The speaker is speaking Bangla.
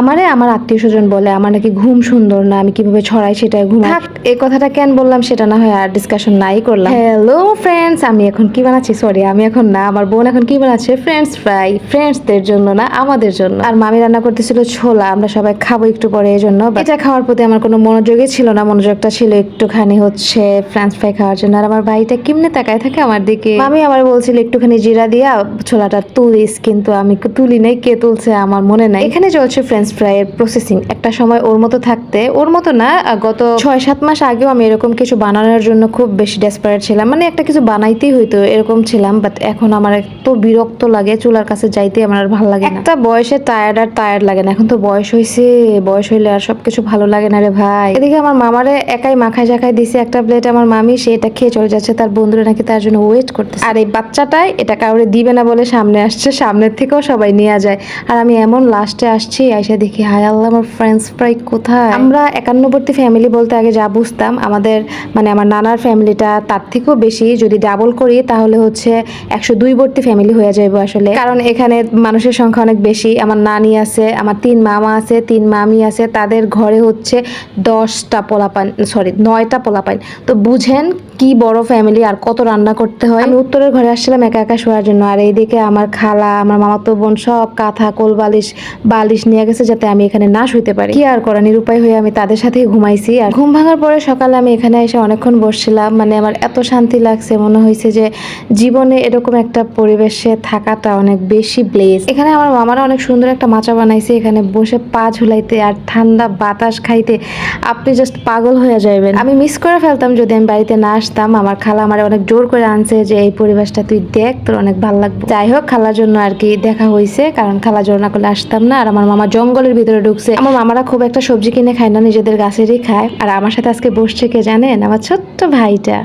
আমারে আমার আত্মীয় স্বজন বলে আমার নাকি ঘুম সুন্দর না আমি কীভাবে ছড়াই সেটাই ঘুম এই কথাটা কেন বললাম সেটা না হয় আর ডিসকাশন নাই করলাম। হ্যালো ফ্রেন্ডস আমি এখন কি বানাচ্ছি? সরি আমি এখন না আমার বোন এখন কি বানাচ্ছে? ফ্রেন্ডস ফ্রাই ফ্রেন্ডসদের জন্য না আমাদের জন্য। আর মামি রান্না করতেছিল ছোলা আমরা সবাই খাব একটু পরে এই জন্য এটা খাওয়ার প্রতি আমার কোনো মনোযোগই ছিল না মনোযোগটা ছিল একটুখানি হচ্ছে ফ্রেঞ্চ ফ্রাই খাওয়ার জন্য। আর আমার ভাইটা কেমনে তাকায় থাকে আমার দিকে? আমি আমার বলছিল একটুখানি জিরা দিয়া ছোলাটা তুলিস কিন্তু আমি তুলি নাই কে তুলছে আমার মনে নাই। এখানে চলছে ফ্রেঞ্চ ফ্রাই এর প্রসেসিং একটা সময় ওর মতো থাকতে ওর মতো না গত ছয় সাত মাস আগেও আমি এরকম কিছু বানানোর জন্য খুব বেশি ডেসপারেট ছিলাম। মানে একটা কিছু বানাইতেই হইতো এরকম ছিলাম বাট এখন আমার এত বিরক্ত লাগে চুলার কাছে যাইতে আমার আর ভালো লাগে না। একটা বয়সে টায়ার্ড আর টায়ার্ড লাগে না এখন তো বয়স হয়েছে বয়স হইলে আর সবকিছু ভালো লাগে না রে ভাই। এদিকে আমার মামারে একাই মাখায় জাখায় দিছে একটা প্লেট আমার মামি সে এটা খেয়ে চলে যাচ্ছে তার বন্ধুরা নাকি তার জন্য ওয়েট করতেছে। আর এই বাচ্চাটাই এটা কাউরে দিবে না বলে সামনে আসছে সামনের থেকেও সবাই নিয়ে যায়। আর আমি এমন লাস্টে আসছি আইসা দেখি, হায় আল্লাহ, আমার ফ্রেন্ডস ফ্রাই কোথায়? আমরা একান্নবর্তী ফ্যামিলি বলতে আগে যা বুঝতাম, আমাদের মানে আমার নানার ফ্যামিলিটা তার থেকেও বেশি। যদি ডাবল করি, তাহলে হচ্ছে একশো দুই বর্তী ফ্যামিলি হয়ে যাবে আসলে। কারণ এখানে মানুষের সংখ্যা অনেক বেশি। আমার নানি আছে, আমার তিন মামা আছে, তিন মামি আছে। তাদের ঘরে হচ্ছে দশটা পোলাপান সরি নয়টা পোলাপান তো বুঝেন কি বড় ফ্যামিলি আর কত রান্না করতে হয়? আমি উত্তরের ঘরে আসছিলাম একা একা শোয়ার জন্য আর এইদিকে আমার খালা আমার মামাতো বোন সব কাঁথা কোল বালিশ বালিশ নিয়ে গেছে যাতে আমি এখানে না শুইতে পারি। কি আর করা নিরুপায় হয়ে আমি তাদের সাথেই ঘুমাইছি আর ঘুম ভাঙার পরে সকালে আমি এখানে এসে অনেকক্ষণ বসছিলাম মানে আমার এত শান্তি লাগছে মনে হয়েছে যে জীবনে এরকম একটা পরিবেশে থাকাটা অনেক বেশি ব্লেস এখানে আমার মামারা অনেক সুন্দর একটা মাচা বানাইছে এখানে বসে পা ঝুলাইতে আর ঠান্ডা বাতাস খাইতে আপনি জাস্ট পাগল হয়ে যাবেন আমি মিস করে ফেলতাম যদি আমি বাড়িতে না আসতাম, আমার খালা আমার অনেক জোর করে আনছে যে, এই পরিবেশটা তুই দেখ, তোর অনেক ভালো লাগবে। যাই হোক খালার জন্য আর কি দেখা হয়েছে কারণ খালা জোর না করলে আসতাম না, আর আমার মামা জঙ্গলের ভিতরে ঢুকছে। আমার মামারা খুব একটা সবজি কিনে খায় না, নিজেদের গাছেরই খায়। আর আমার সাথে আজকে বসছে কে জানেন? আমার ছোট্ট ভাইটা।